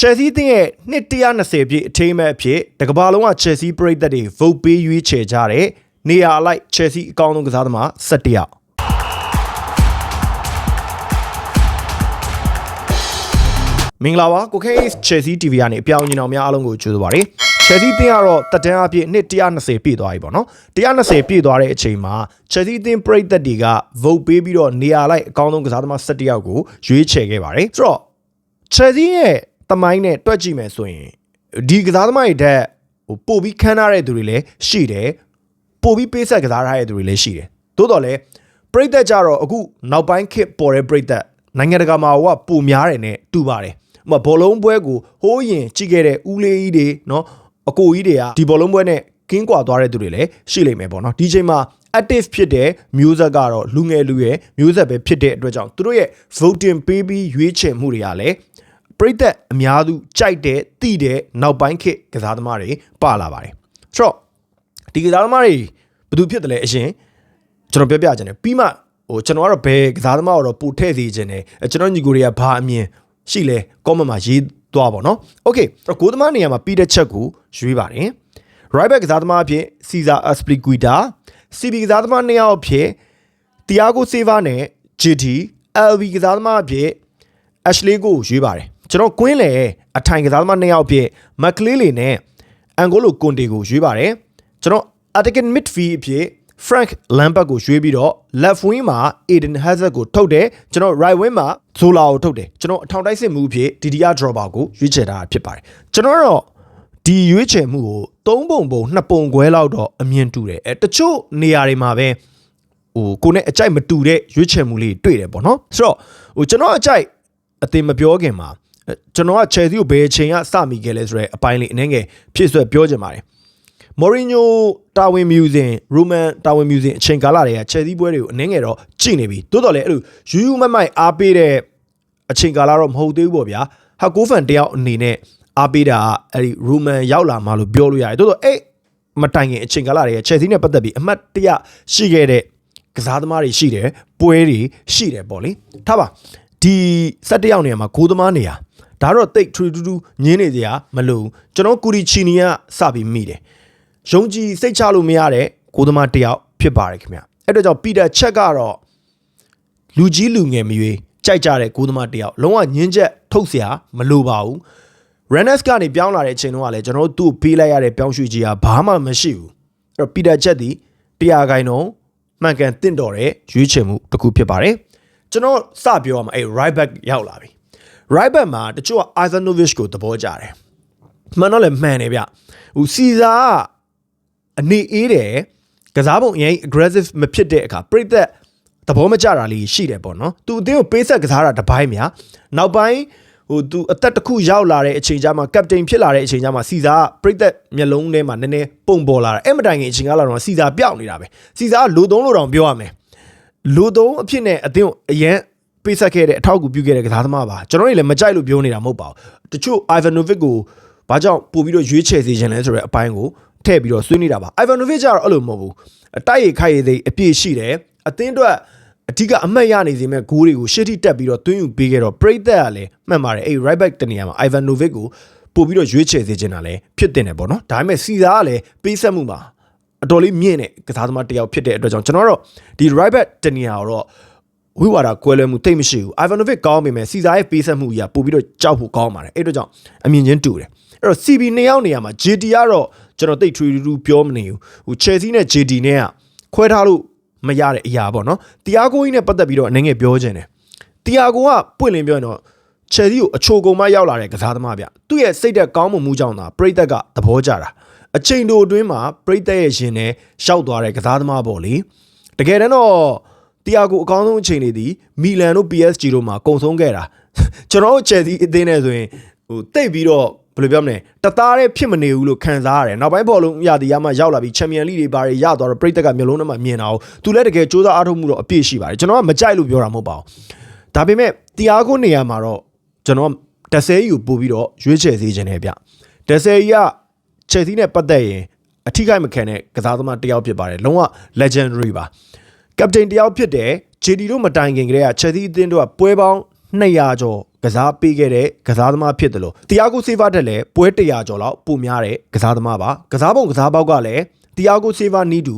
Chelsea တင်းရဲ့နှစ်120ပြည့်အထိမ်းအမှတ်အဖြစ်တကမ္ဘာလုံးက Chelsea ပရိသတ်တွေ vote ပေးရွေးချယ်ကြတဲ့နေရာအလိုက် Chelsea အကောင်းဆုံးကစားသမား17ယောက်မင်္ဂလာပါကိုခဲ Chelsea TV ကနေအပြောင်းအလဲအောင်များအားလုံးကိုကြိုဆိုပါရစေ Chelsea တင်းကတော့တက်တန်းအပြည့်နှစ်120ပြည့်သွားပြီပေါ့နော်120ပြည့်သွားတဲ့အချိန်မှာ Chelsea တင်းပရိသတ်တွေက vote ပေးပြီးတော့နေရာလိုက်အကောင်းဆုံးကစားသမား17ယောက်ကိုရွေးချယ်ခဲ့ပါတယ်ဆိုတော့ Chelsea ရဲ့ တမိုင်းနဲ့တွက်ကြည့်မယ်ဆိုရင်ဒီကစားသမားတွေတက်ဟိုပို့ပြီးခန်းထားတဲ့သူတွေလည်းရှိတယ်ပို့ပြီးပေးဆက်ကစားထားတဲ့သူတွေလည်းရှိတယ်သို့တော်လည်းပရိသတ်ကြတော့အခုနောက်ပိုင်းခေတ်ပေါ်တဲ့ပရိသတ်နိုင်ငံတကာမှာဟိုကပိုများတယ်နဲ့တူပါတယ်ဥပမာဘောလုံးပွဲကိုဟိုးရင်ကြည့်ခဲ့တဲ့ဦးလေးကြီးတွေနော်အကိုကြီးတွေကဒီဘောလုံးပွဲနဲ့ကင်းကွာသွားတဲ့သူတွေလည်းရှိလိမ့်မယ်ပေါ့နော်ဒီချိန်မှာ active ဖြစ်တဲ့မျိုးဆက်ကတော့လူငယ်လူရွယ်မျိုးဆက်ပဲဖြစ်တဲ့အတွက်ကြောင့်သူတို့ရဲ့ voting ပေးပြီးရွေးချယ်မှုတွေကလည်း ပရိသတ်အများစုကြိုက်တဲ့တိတဲ့နောက်ပိုင်းခေတ်ကစားသမားတွေပါလာပါတယ်ဆိုတော့ဒီကစားသမားတွေဘသူဖြစ်တယ်လဲအရင်ကျွန်တော်ပြောပြခြင်းတယ်ပြီးမှဟိုကျွန်တော်ကတော့ဘယ်ကစားသမားကိုတော့ပို့ထည့်စေခြင်းတယ်ကျွန်တော်ညီကိုတွေကဘာအမြင်ရှိလဲ comment မှာရေးသွားပါတော့ okay ကိုသမားနေရာမှာပြီးတဲ့ချက်ကိုရွေးပါတယ် right back ကစားသမားအဖြစ် Caesar Aspilicueta CB ကစားသမားနှစ်ယောက်အဖြစ် Thiago Silva နဲ့ JD LB ကစားသမားအဖြစ် Ashley ကိုရွေးပါတယ် ကျွန်တော်ကွင်းလေအထိုင်ကစားသမားနှစ်ယောက်အဖြစ် McLean နဲ့ Angolo Conte ကိုရွေးပါတယ်ကျွန်တော် attacking midfield အဖြစ် Frank Lampard ကိုရွေးပြီးတော့ left wing မှာ Eden Hazard ကိုထုတ်တယ်ကျွန်တော် right wing မှာ Zola ကိုထုတ်တယ်ကျွန်တော်အထောင်တိုက်စစ်မှုအဖြစ် Didier Drogba ကိုရွေးချယ်တာဖြစ်ပါတယ်ကျွန်တော်တော့ဒီရွေးချယ်မှုကို၃ပုံပုံ၂ပုံခွဲလောက်တော့အမြင်တူတယ်အဲတချို့နေရာတွေမှာပဲဟိုကိုနဲ့အကြိုက်မတူတဲ့ရွေးချယ်မှုလေးတွေ့တယ်ပေါ့နော်ဆိုတော့ဟိုကျွန်တော်အကြိုက်အတင်မပြောခင်မှာ ကျွန်တော်က Chelsea ကိုဘယ်အချိန်ကစမိခဲ့လဲဆိုတော့အပိုင်းလေးအနည်းငယ်ဖြည့်ဆွဲပြောချင်ပါတယ်မော်ရီညိုတာဝန်မြူဇင်ရိုမန်တာဝန်မြူဇင်အချိန်ကာလတွေကချယ်ဆီပွဲတွေကိုအနည်းငယ်တော့ကြည့်နေပြီတိုးတော်လည်းအဲ့လိုယူယူမမိုက်အားပေးတဲ့အချိန်ကာလတော့မဟုတ်သေးဘူးပေါ့ဗျာဟာကိုဖန်တယောက်အနေနဲ့အားပေးတာအဲ့ဒီရိုမန်ရောက်လာမှလို့ပြောလို့ရတယ်တိုးတော်အဲ့မတိုင်ခင်အချိန်ကာလတွေကချယ်ဆီနဲ့ပတ်သက်ပြီးအမှတ်တရရှိခဲ့တဲ့ကစားသမားတွေရှိတယ်ပွဲတွေရှိတယ်ပေါ့လေထားပါဒီ၁၁ယောက်နေရာမှာဂိုးသမားနေရာ ဒါတော့တိတ်ထူထူညင်းနေစရာမလိုဘူးကျွန်တော်ကူရီချီနီကစပြီးမိတယ်ယုံကြည်စိတ်ချလို့မရတဲ့ကိုသမားတယောက်ဖြစ်ပါတယ်ခင်ဗျအဲ့တော့ကြောင့်ပီတာချက်ကတော့လူကြီးလူငယ်မရွေးကြိုက်ကြတဲ့ကိုသမားတယောက်လုံးဝညင်းချက်ထုတ်စရာမလိုပါဘူး Rennes ကနေပြောင်းလာတဲ့အချိန်တုန်းကလည်းကျွန်တော်တို့သူ့ပေးလိုက်ရတဲ့ပြောင်းရွှေ့ကြီးကဘာမှမရှိဘူးအဲ့တော့ပီတာချက်ဒီတရားခိုင်တော့မှန်ကန်တင့်တော်တဲ့ရွေးချယ်မှုတစ်ခုဖြစ်ပါတယ်ကျွန်တော်စပြောရမှာအဲ right back ရောက်လာပြီ right back မှာတချို့က Ivanovic ကိုသဘောကျတယ်မှန်တော့လည်းမှန်တယ်ဗျဟိုစီဇာအနေအေးတယ်ကစားပုံအရင် aggressive မဖြစ်တဲ့အခါပြိသက်သဘောမကျတာလေးရှိတယ်ပေါ့နော်သူအသင်းကိုပေးဆက်ကစားတာတပိုင်းများနောက်ပိုင်းဟိုသူအသက်တစ်ခုရောက်လာတဲ့အချိန်ကျမှကပတိန်ဖြစ်လာတဲ့အချိန်ကျမှစီစာကပြိသက်မျက်လုံးထဲမှာနည်းနည်းပုံပေါ်လာတာအဲ့မတိုင်ခင်အချိန်ကလာတော့စီစာပျောက်နေတာပဲစီစာကလိုသုံးလိုတောင်ပြောရမယ်လိုသုံးအဖြစ်နဲ့အသင်းကိုအရန် ပေးဆက်ခဲ့တဲ့အထောက်အကူပြုခဲ့တဲ့ကစားသမားပါကျွန်တော်တွေလည်းမကြိုက်လို့ပြောနေတာမဟုတ်ပါဘူးတချို့ Ivanovic ကိုဘာကြောင့်ပို့ပြီးတော့ရွေးချယ်စေခြင်းလဲဆိုတဲ့အပိုင်းကိုထည့်ပြီးတော့ဆွေးနေတာပါ Ivanovic ကတော့အဲ့လိုမဟုတ်ဘူးတိုက်ရိုက်ခိုက်ရည်သိအပြည့်ရှိတယ်အသင်းအတွက်အဓိကအမှတ်ရနေစေမဲ့ဂိုးတွေကိုရှေ့ထိတက်ပြီးတော့သွင်းယူပေးခဲ့တော့ပရိသတ်ကလည်းမှတ်ပါတယ်အဲ့ right back တနေရာမှာ Ivanovic ကိုပို့ပြီးတော့ရွေးချယ်စေခြင်းတာလည်းဖြစ်တင်တယ်ပေါ့နော်ဒါပေမဲ့စီစာကလည်းပေးဆက်မှုမှာအတော်လေးမြင့်တဲ့ကစားသမားတစ်ယောက်ဖြစ်တဲ့အတွက်ကြောင့်ကျွန်တော်တို့ဒီ right back တနေရာတော့ ဝိဝါဒကွဲလွဲမှုတိတ်မရှိဘူး Ivanovic ကောင်းပေမဲ့စီစာရဲ့ပေးဆက်မှုကြီးကပို့ပြီးတော့ကြောက်ဖို့ကောင်းပါတယ်အဲ့အတွက်ကြောင့်အမြင်ချင်းတူတယ်အဲ့တော့ CB နှစ်ယောက်နေရာမှာ JT ကတော့ကျွန်တော်တိတ်ထွေထူးပြောမနေဘူးဟို Chelsea နဲ့ JT နဲ့ကခွဲထားလို့မရတဲ့အရာပေါ့နော်တီယာကိုကြီးနဲ့ပတ်သက်ပြီးတော့အနေငယ်ပြောခြင်းတယ်တီယာကိုကပွင့်လင်းပြောရင်တော့ Chelsea ကိုအချိုကုန်မရောက်လာတဲ့ကစားသမားဗျသူ့ရဲ့စိတ်သက်ကောင်းမှုမှုကြောင့်သာပရိသတ်ကသဘောကျတာအချိန်တိုအတွင်းမှာပရိသတ်ရဲ့ရှင်နဲ့ရှောက်သွားတဲ့ကစားသမားပေါ့လေတကယ်တမ်းတော့ တီယာကိုအကောင်းဆုံးအချိန်တွေဒီမီလန်တို့ PSG တို့မှာကုံဆုံးခဲ့တာကျွန်တော်တို့ Chelsea အသင်းနဲ့ဆိုရင်ဟိုတိတ်ပြီးတော့ဘယ်လိုပြောမလဲတသားတည်းဖြစ်မနေဘူးလို့ခံစားရတယ်နောက်ပိုင်းဘောလုံးရသည်ရမှရောက်လာပြီးချန်ပီယံလိတွေဘာတွေရသွားတော့ပြိတက်ကမျိုးလုံးထဲမှာမြင်တာကိုသူလည်းတကယ်စူးစမ်းအားထုတ်မှုတော့အပြည့်ရှိပါတယ်ကျွန်တော်ကမကြိုက်လို့ပြောတာမဟုတ်ပါဘူးဒါပေမဲ့တီယာကိုနေရာမှာတော့ကျွန်တော်တဆဲယူပို့ပြီးတော့ရွေးချယ်စေခြင်းနဲ့ဗျတဆဲကြီးကချယ်ဆီနဲ့ပတ်သက်ရင်အထီးကိုက်မခံတဲ့ကစားသမားတစ်ယောက်ဖြစ်ပါတယ်လုံးဝ legendary ပါ ကပတိန်တယောက်ဖြစ်တဲ့ JD တို့မတိုင်ခင်ကတည်းကချယ်ဆီအသင်းတို့ကပွဲပေါင်း200ကျော်ကစားပေးခဲ့တဲ့ကစားသမားဖြစ်တယ်လို့တီယာဂိုဆေးဗာတက်လည်းပွဲ100ကျော်လောက်ပိုများတဲ့ကစားသမားပါကစားပုံကစားပေါက်ကလည်းတီယာဂိုဆေးဗာနီးတူ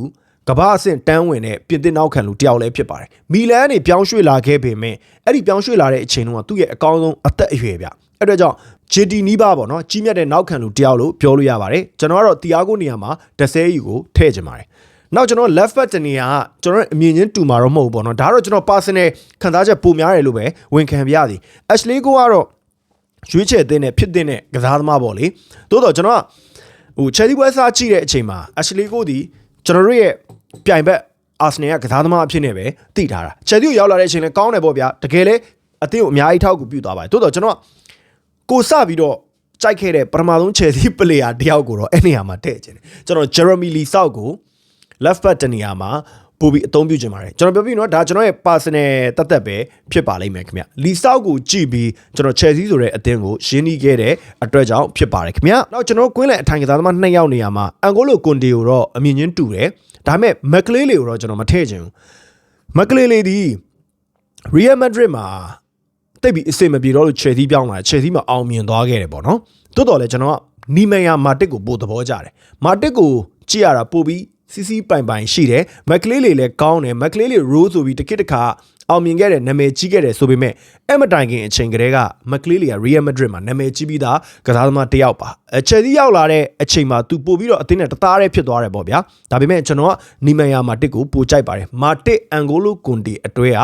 ကမ္ဘာအဆင့်တန်းဝင်တဲ့ပြင်သစ်နောက်ခံလူတစ်ယောက်လည်းဖြစ်ပါတယ်မီလန်ကနေပြောင်းရွှေ့လာခဲ့ပေမဲ့အဲ့ဒီပြောင်းရွှေ့လာတဲ့အချိန်တုန်းကသူ့ရဲ့အကောင်းဆုံးအသက်အရွယ်ဗျအဲ့တော့ကြောင့် JT နီးပါပေါ့နော်ကြီးမြတ်တဲ့နောက်ခံလူတစ်ယောက်လို့ပြောလို့ရပါတယ်ကျွန်တော်ကတော့တီယာဂိုနေရာမှာဒဆဲယူကိုထည့်ချင်ပါတယ် နောက်ကျွန်တော် left back တနေရာကကျွန်တော်အမြင်ချင်းတူမှာတော့မဟုတ်ဘူးပေါ့နော်ဒါတော့ကျွန်တော် personal ခံစားချက်ပုံများတယ်လို့ပဲဝန်ခံပြရစီ Ashley ကိုကတော့ရွေးချယ်တဲ့နဲ့ဖြစ်တဲ့နဲ့ကစားသမားပေါ့လေတိုးတော့ကျွန်တော်ကဟို Chelsea ပွဲစားကြည့်တဲ့အချိန်မှာ Ashley ကိုဒီကျွန်တော်တို့ရဲ့ပြိုင်ဘက်အာဆနယ်ကကစားသမားအဖြစ်နဲ့ပဲသိထားတာ Chelsea ကိုရောက်လာတဲ့အချိန်လဲကောင်းတယ်ပေါ့ဗျာတကယ်လဲအသင်းကိုအများကြီးထောက်ကူပြုသွားပါတယ်တိုးတော့ကျွန်တော်ကကိုစပြီးတော့ကြိုက်ခဲ့တဲ့ပထမဆုံး Chelsea player တယောက်ကိုတော့အဲ့နေရာမှာထည့်ခြင်းတယ်ကျွန်တော် Jeremy Lee South ကို left back တနေရာမှာပို့ပြီးအသုံးပြုခြင်းပါတယ်ကျွန်တော်ပြောပြီးတော့ဒါကျွန်တော်ရဲ့ personal တတ်သက်ပဲဖြစ်ပါလိမ့်မယ်ခင်ဗျ Lee South ကိုကြည့်ပြီးကျွန်တော် Chelsea ဆိုတဲ့အသင်းကိုရှင်းနှီးခဲ့တဲ့အတွက်ကြောင့်ဖြစ်ပါတယ်ခင်ဗျနောက်ကျွန်တော်ကွင်းလယ်အထိုင်ကစားသမားနှစ်ယောက်နေရာမှာအန်ဂိုလိုကွန်တီကိုတော့အမြင်ချင်းတူတယ်ဒါပေမဲ့မက်ကလေးလေးကိုတော့ကျွန်တော်မထည့်ချင်ဘူးမက်ကလေးလေးဒီ Real Madrid မှာတိတ်ပြီးအဆင်မပြေတော့လို့ Chelsea ပြောင်းလာ Chelsea မှာအောင်မြင်သွားခဲ့တယ်ပေါ့နော်တိုးတော်လဲကျွန်တော်ကနီမန်ယာမာတစ်ကိုပို့သဘောကျတယ်မာတစ်ကိုကြည့်ရတာပို့ပြီး စီစီပိုင်ပိုင်ရှိတယ်မက်ကလေးလေးလည်းကောင်းတယ်မက်ကလေးလေး role ဆိုပြီးတစ်ခေတ်တစ်ခါအောင်မြင်ခဲ့တဲ့နာမည်ကြီးခဲ့တယ်ဆိုပေမဲ့အဲ့မတိုင်ခင်အချိန်ကတည်းကမက်ကလေးလေးက Real Madrid မှာနာမည်ကြီးပြီးသားကစားသမားတစ်ယောက်ပါအဲ Chelsea ရောက်လာတဲ့အချိန်မှာသူပို့ပြီးတော့အသင်းနဲ့တသားတည်းဖြစ်သွားတယ်ပေါ့ဗျာဒါပေမဲ့ကျွန်တော်ကနီမန်ယာမာတစ်ကိုပို့ကြိုက်ပါတယ်မာတစ်အန်ဂိုလိုကွန်တီအတွဲက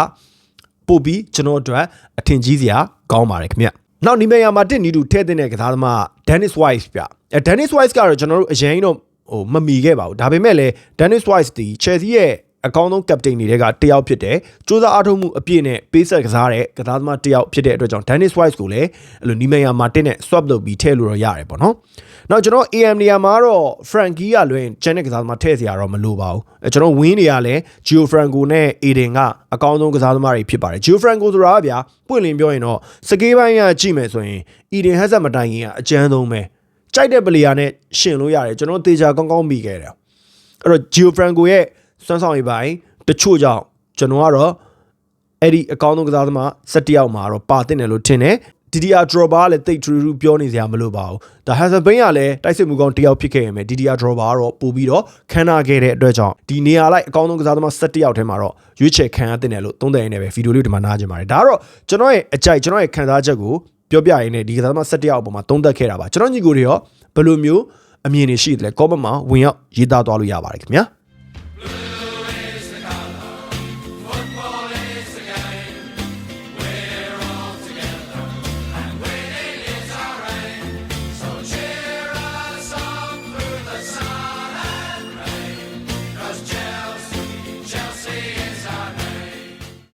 ပို့ပြီးကျွန်တော်အတွက်အထင်ကြီးစရာကောင်းပါတယ်ခင်ဗျနောက်နီမေယာမှာတစ်နီတူထဲတဲ့ကစားသမား Dennis Wise ပြအဲ Dennis Wise ကတော့ကျွန်တော်တို့အရင်တော့ ဟိုမမီခဲ့ပါဘူးဒါပေမဲ့လည်း Dennis Wise ဒီ Chelsea ရဲ့အကောင်းဆုံး captain တွေကတယောက်ဖြစ်တယ်စူးစမ်းအားထုတ်မှုအပြည့်နဲ့ပေးဆက်ကစားတဲ့ကစားသမားတယောက်ဖြစ်တဲ့အတွက်ကြောင့် Dennis Wise ကိုလည်းအဲ့လိုနီမေယာမှာတစ်နဲ့ swap လုပ်ပြီးထည့်လို့တော့ရတယ်ပေါ့နော်နောက်ကျွန်တော် AM နေရာမှာတော့ Frankie ကလွင်ကျန်တဲ့ကစားသမားထည့်စရာတော့မလိုပါဘူးအဲကျွန်တော် win နေရလဲ Gio Franco နဲ့ Aiden ကအကောင်းဆုံးကစားသမားတွေဖြစ်ပါတယ် Gio Franco ဆိုတာကဗျာပွင့်လင်းပြောရင်တော့စကေးပိုင်းကကြည့်မယ်ဆိုရင် Eden Hazard မတိုင်ခင်ကအကျန်းဆုံးပဲ ကြိုက်တဲ့ပလီယာနဲ့ရှင်လို့ရတယ်ကျွန်တော်တေချာကောင်းကောင်းမိခဲ့တယ်အဲ့တော့ Gio Franco ရဲ့စွမ်းဆောင်ရည်ပိုင်းတချို့ကြောင့်ကျွန်တော်ကတော့အဲ့ဒီအကောင်းဆုံးကစားသမား17ယောက်မှာတော့ပါတင်တယ်လို့ထင်တယ်ဒီဒီယာဒရောဘာကလည်းတိတ်ထူထူပြောနေစရာမလိုပါဘူးဒါဟန်ဆန်ဘိန်းကလည်းတိုက်စစ်မှုကောင်းတယောက်ဖြစ်ခဲ့ရမယ်ဒီဒီယာဒရောဘာကတော့ပို့ပြီးတော့ခန်းနာခဲ့တဲ့အတွက်ကြောင့်ဒီနေရာလိုက်အကောင်းဆုံးကစားသမား17ယောက်ထဲမှာတော့ရွေးချယ်ခံရတဲ့တယ်လို့သုံးသပ်ရင်းနဲ့ပဲဗီဒီယိုလေးဒီမှာနားကြင်ပါတယ်ဒါကတော့ကျွန်တော်ရဲ့အကြိုက်ကျွန်တော်ရဲ့ခံစားချက်ကို ပြောပြရင်းနဲ့ဒီကစားသမား17ယောက်အပေါ်မှာသုံးသပ်ခဲ့တာပါကျွန်တော်ညီကိုတွေရောဘယ်လိုမျိုးအမြင်တွေရှိတယ်လဲ comment မှာဝင်ရောက်ရေးသားသွားလို့ရပါတယ်ခင်ဗျာ